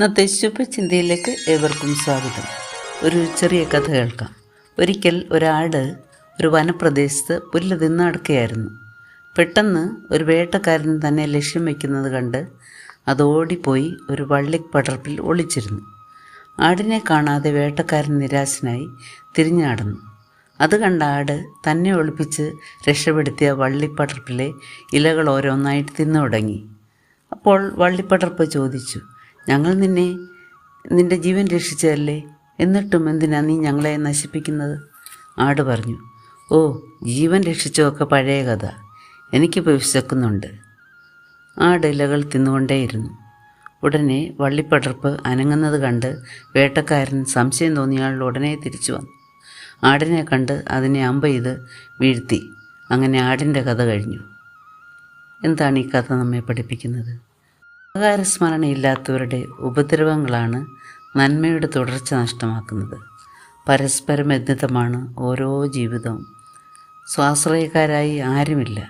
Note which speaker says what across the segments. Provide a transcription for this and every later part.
Speaker 1: ഇന്നത്തെ ശുഭചിന്തയിലേക്ക് ഏവർക്കും സ്വാഗതം. ഒരു ചെറിയ കഥ കേൾക്കാം. ഒരിക്കൽ ഒരാട് ഒരു വനപ്രദേശത്ത് പുല്ല് തിന്ന് നടക്കുകയായിരുന്നു. പെട്ടെന്ന് ഒരു വേട്ടക്കാരൻ തന്നെ ലക്ഷ്യം വയ്ക്കുന്നത് കണ്ട് അത് ഓടിപ്പോയി ഒരു വള്ളിപ്പടർപ്പിൽ ഒളിച്ചിരുന്നു. ആടിനെ കാണാതെ വേട്ടക്കാരൻ നിരാശനായി തിരിഞ്ഞു നടന്നു. അത് കണ്ട ആട് തന്നെ ഒളിപ്പിച്ച് രക്ഷപ്പെടുത്തിയ വള്ളിപ്പടർപ്പിലെ ഇലകൾ ഓരോന്നായിട്ട് തിന്നു തുടങ്ങി. അപ്പോൾ വള്ളിപ്പടർപ്പ് ചോദിച്ചു ഞങ്ങൾ നിന്നെ നിന്റെ ജീവൻ രക്ഷിച്ചതല്ലേ? എന്നിട്ടും എന്തിനാ നീ ഞങ്ങളെ നശിപ്പിക്കുന്നത്? ആട് പറഞ്ഞു ഓ ജീവൻ രക്ഷിച്ചതൊക്കെ പഴയ കഥ. എനിക്കിപ്പോൾ വിശക്കുന്നുണ്ട്. ആട് ഇലകൾ തിന്നുകൊണ്ടേയിരുന്നു. ഉടനെ വള്ളിപ്പടർപ്പ് അനങ്ങുന്നത് കണ്ട് വേട്ടക്കാരൻ സംശയം തോന്നിയാൽ ഉടനെ തിരിച്ചു വന്നു. ആടിനെ കണ്ട് അതിനെ അമ്പ ചെയ്ത് വീഴ്ത്തി. അങ്ങനെ ആടിന്റെ കഥ കഴിഞ്ഞു. എന്താണ് ഈ കഥ നമ്മെ പഠിപ്പിക്കുന്നത്? ഉപകാരസ്മരണയില്ലാത്തവരുടെ ഉപദ്രവങ്ങളാണ് നന്മയുടെ തുടർച്ച നഷ്ടമാക്കുന്നത്. പരസ്പര ബന്ധിതമാണ് ഓരോ ജീവിതവും. സ്വാശ്രയക്കാരായി ആരുമില്ല.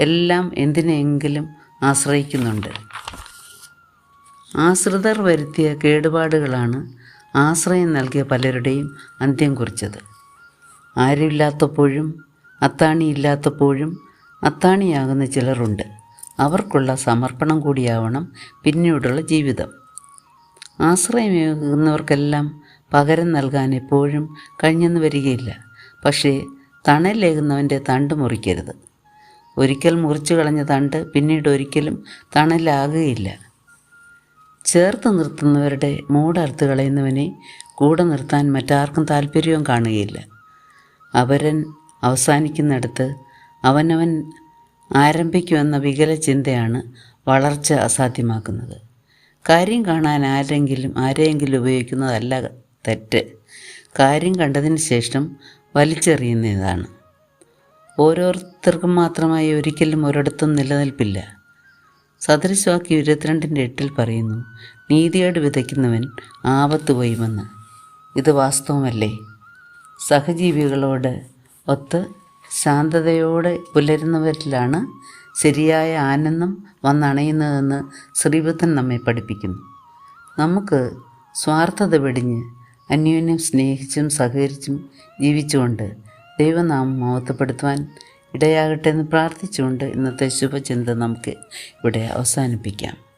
Speaker 1: എല്ലാം എന്തിനെങ്കിലും ആശ്രയിക്കുന്നുണ്ട്. ആശ്രിതർ വരുത്തിയ കേടുപാടുകളാണ് ആശ്രയം നൽകിയ പലരുടെയും അന്ത്യം കുറിച്ചത്. ആരുമില്ലാത്തപ്പോഴും അത്താണിയില്ലാത്തപ്പോഴും അത്താണിയാകുന്ന ചിലരുണ്ട്. അവർക്കുള്ള സമർപ്പണം കൂടിയാവണം പിന്നീടുള്ള ജീവിതം. ആശ്രയമേകുന്നവർക്കെല്ലാം പകരം നൽകാൻ എപ്പോഴും കഴിഞ്ഞെന്ന് വരികയില്ല. പക്ഷേ തണലേകുന്നവന്റെ തണ്ട് മുറിക്കരുത്. ഒരിക്കൽ മുറിച്ചു കളഞ്ഞ തണ്ട് പിന്നീട് ഒരിക്കലും തണലാകുകയില്ല. ചേർത്ത് നിർത്തുന്നവരുടെ മൂടർത്ത് കളയുന്നവനെ കൂടെ നിർത്താൻ മറ്റാർക്കും താല്പര്യവും കാണുകയില്ല. അവരൻ അവസാനിക്കുന്നിടത്ത് അവനവൻ ആരംഭിക്കുമെന്ന വികല ചിന്തയാണ് വളർച്ച അസാധ്യമാക്കുന്നത്. കാര്യം കാണാൻ ആരെങ്കിലും ആരെയെങ്കിലും ഉപയോഗിക്കുന്നതല്ല തെറ്റ്. കാര്യം കണ്ടതിന് ശേഷം വലിച്ചെറിയുന്നതാണ്. ഓരോരുത്തർക്കും മാത്രമായി ഒരിക്കലും ഒരിടത്തും നിലനിൽപ്പില്ല. സദൃശവാക്യം ഇരുപത്തിരണ്ടിന്റെ എട്ടിൽ പറയുന്നു നീതിയോട് വിതയ്ക്കുന്നവൻ ആപത്ത് പോയുമെന്ന് ഇത് വാസ്തവമല്ലേ? സഹജീവികളോട് ഒത്ത് ശാന്തതയോടെ പുലരുന്നവരിലാണ് ശരിയായ ആനന്ദം വന്നണയുന്നതെന്ന് ശ്രീബുദ്ധൻ നമ്മെ പഠിപ്പിക്കുന്നു. നമുക്ക് സ്വാർത്ഥത വെടിഞ്ഞ് അന്യോന്യം സ്നേഹിച്ചും സഹകരിച്ചും ജീവിച്ചുകൊണ്ട് ദൈവനാമം മഹത്വപ്പെടുത്തുവാൻ ഇടയാകട്ടെ എന്ന് പ്രാർത്ഥിച്ചുകൊണ്ട് ഇന്നത്തെ ശുഭചിന്ത നമുക്ക് ഇവിടെ അവസാനിപ്പിക്കാം.